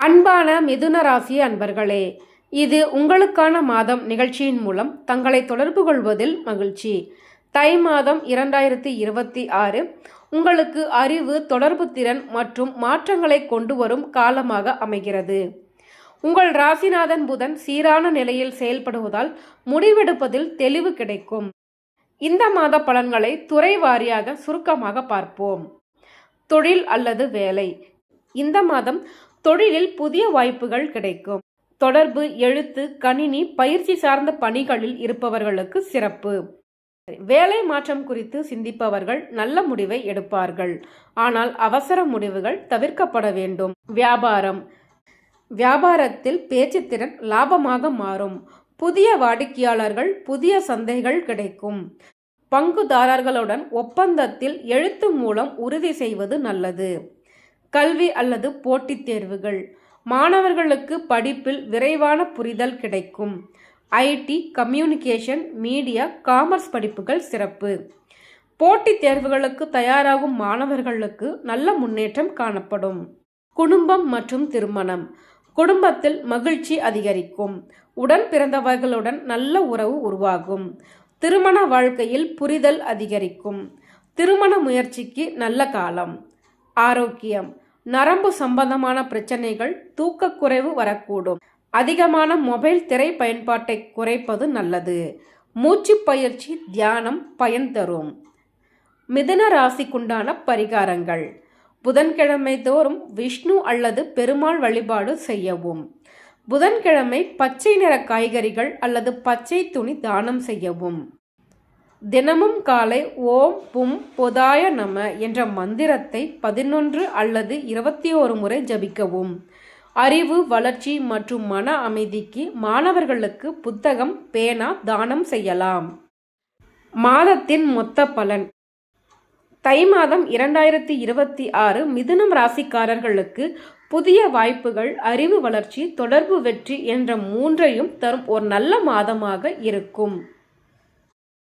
அன்பான மிதுன ராசி அன்பர்களே இது உங்களுக்கான மாதம் நிகழ்ச்சியின் மூலம் தங்களை தொடர்பு கொள்வதில் மகிழ்ச்சி. தை மாதம் இரண்டாயிரத்தி இருபத்தி ஆறு உங்களுக்கு அறிவு தொடர்பு திறன் மற்றும் மாற்றங்களை கொண்டு வரும் காலமாக அமைகிறது. உங்கள் ராசிநாதன் புதன் சீரான நிலையில் செயல்படுவதால் முடிவெடுப்பதில் தெளிவு கிடைக்கும். இந்த மாத பலன்களை துறை வாரியாக சுருக்கமாக பார்ப்போம். தொழில் அல்லது வேலை. இந்த மாதம் தொழிலில் புதிய வாய்ப்புகள் கிடைக்கும். தொடர்பு எழுத்து கணினி பயிற்சி சார்ந்த பணிகளில் இருப்பவர்களுக்கு சிறப்பு. வேலை மாற்றம் குறித்து சிந்திப்பவர்கள் நல்ல முடிவை எடுப்பார்கள். ஆனால் அவசர முடிவுகள் தவிர்க்கப்பட வேண்டும். வியாபாரம். வியாபாரத்தில் பேச்சுத்திறன் லாபமாக மாறும். புதிய வாடிக்கையாளர்கள் புதிய சந்தைகள் கிடைக்கும். பங்குதாரர்களுடன் ஒப்பந்தத்தில் எழுத்து மூலம் உறுதி செய்வது நல்லது. கல்வி அல்லது போட்டித் தேர்வுகள். மாணவர்களுக்கு படிப்பில் விரைவான புரிதல் கிடைக்கும். ஐடி கம்யூனிகேஷன் மீடியா காமர்ஸ் படிப்புகள் சிறப்பு. போட்டித் தேர்வுகளுக்கு தயாராகும் மாணவர்களுக்கு நல்ல முன்னேற்றம் காணப்படும். குடும்பம் மற்றும் திருமணம். குடும்பத்தில் மகிழ்ச்சி அதிகரிக்கும். உடன் பிறந்தவர்களுடன் நல்ல உறவு உருவாகும். திருமண வாழ்க்கையில் புரிதல் அதிகரிக்கும். திருமண முயற்சிக்கு நல்ல காலம். ஆரோக்கியம். நரம்பு சம்பந்தமான பிரச்சனைகள் தூக்கக்குறைவு வரக்கூடும். அதிகமான மொபைல் திரை பயன்பாட்டை குறைப்பது நல்லது. மூச்சு பயிற்சி தியானம் பயன் தரும். மிதுன ராசிக்குண்டான பரிகாரங்கள். புதன்கிழமை தோறும் விஷ்ணு அல்லது பெருமாள் வழிபாடு செய்யவும். புதன்கிழமை பச்சை நிற காய்கறிகள் அல்லது பச்சை துணி தானம் செய்யவும். தினமும் காலை ஓம் பும் பொதாய நம என்ற மந்திரத்தை பதினொன்று அல்லது இருபத்தி ஓரு முறை ஜபிக்கவும். அறிவு வளர்ச்சி மற்றும் மன அமைதிக்கு மாணவர்களுக்கு புத்தகம் பேனா தானம் செய்யலாம். மாதத்தின் மொத்த பலன். தை மாதம் இரண்டாயிரத்தி இருபத்தி ஆறு மிதுனம் ராசிக்காரர்களுக்கு புதிய வாய்ப்புகள் அறிவு வளர்ச்சி தொடர்பு வெற்றி என்ற மூன்றையும் தரும் ஒரு நல்ல மாதமாக இருக்கும்.